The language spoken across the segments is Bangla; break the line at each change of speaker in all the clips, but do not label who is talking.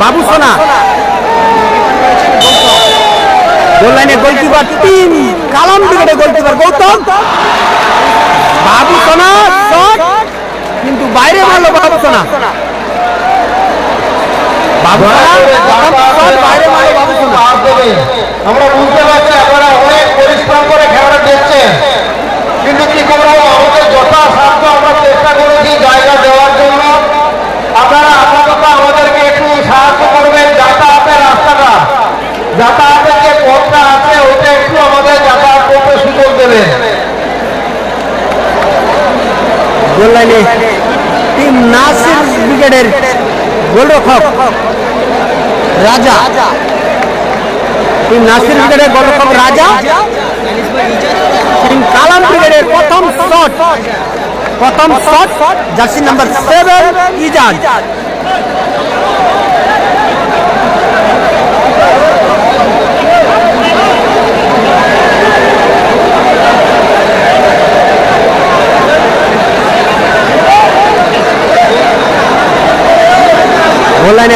বাবু সোনা। গোল লাইনে গোলকিপার তিন, কালাম ব্রিগেডে গোলকিপার গৌতম। বাবু সোনা কিন্তু বাইরে ভালো বাবু সোনা। বাবু বাইরে গোল লাইনে টিম নাসির ব্রিগেডের গোলরক্ষক রাজা। টিম নাসির ব্রিগেডের গোলরক্ষক রাজা। টিম কালাম ব্রিগেডের প্রথম শট। প্রথম shot jersey number seven Ijaz goal লাইনে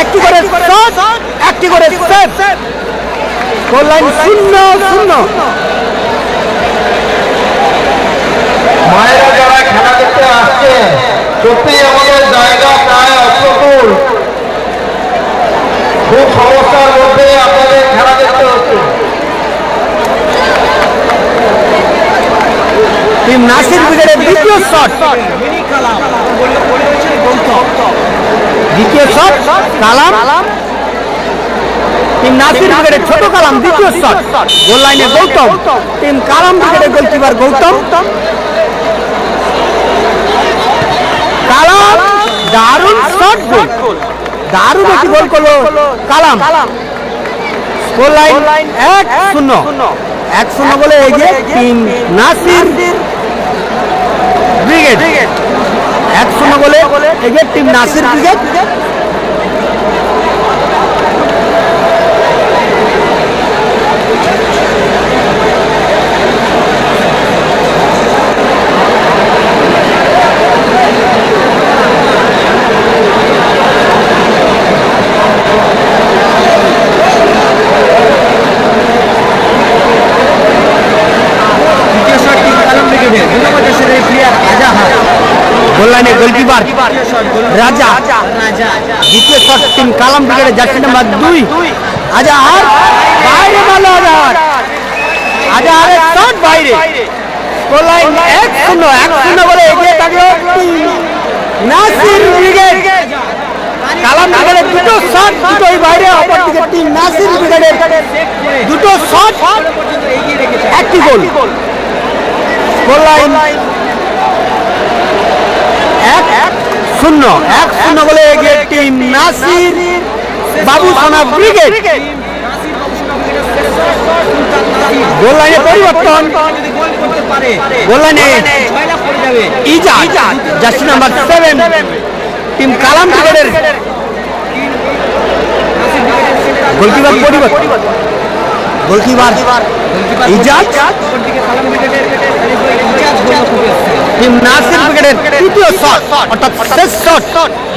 একটি করে শট একটি করে সেভ স্কোর লাইন শূন্য শূন্য।
মায়েরা যারা খেলা দেখতে আসছে সত্যি আমাদের জায়গা প্রায় অপ্রতুল খুব সমস্যার মধ্যে আপনাদের খেলা দেখতে হচ্ছে।
টিম নাসির ব্রিগেডের দ্বিতীয় শট
মিনি কালাম
দ্বিতীয় শট কালাম। ছোট কালাম, দ্বিতীয় শট গোল লাইনে গৌতম। কালাম গোলকিপার গৌতম। কালাম, দারুণ শট গোল দারুণ একটি গোল করল কালাম? এক শূন্য। এক বলে এগিয়ে টিম নাসির ব্রিগেড এক শূন্য বলে এগিয়ে টিম নাসির ব্রিগেড
দ্বিতীয় শট টিম কালাম ব্রিগেডের ধন্যবাদ দেশের এই প্লেয়ার আজাহার
গোল লাইনে গোলকিপার রাজা দ্বিতীয় শট টিম কালাম ব্রিগেডের জার্সি নাম্বার দুই। আজাহার বাইরে মারলো আজাহার। আজাহারের শট বাইরে। গোললাইন এক শূন্য এক শূন্য বলে এগিয়ে থাকল নাসির ব্রিগেড। কালাম ব্রিগেডের দুটো শট দুটোই বাইরে অপরদিকে টিম নাসির ব্রিগেডের দুটো শট একটি গোল। গোল লাইন এক এক শূন্য। এক শূন্য বলে এগিয়ে টিম নাসির বাবু সোনা ব্রিগেড। গোল লাইনে পরিবর্তন।
গোল করতে পারে
গোল লাইনে
জয়লাভ করে যাবে।
Ijaz jersey number seven team Kalam ব্রিগেডের
নাসির ব্রিগেডের সেন্টার
গোলকিপার পরিবর্তন। গোলকিপার। ইজাজ টিম ব্রিগেডের তৃতীয় শট অর্থাৎ শেষ শট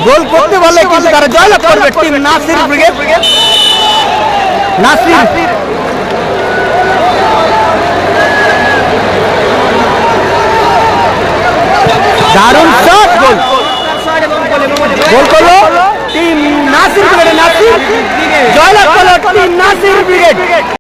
গোল করতে পারলে কিন্তু তারা জয়লাভ করবে টিম নাসির ব্রিগেড। নাসির। দারুণ শট গোল। গোল করল টিম নাসির ব্রিগেডের নাসির। জয়লাভ করল টিম নাসির ব্রিগেড।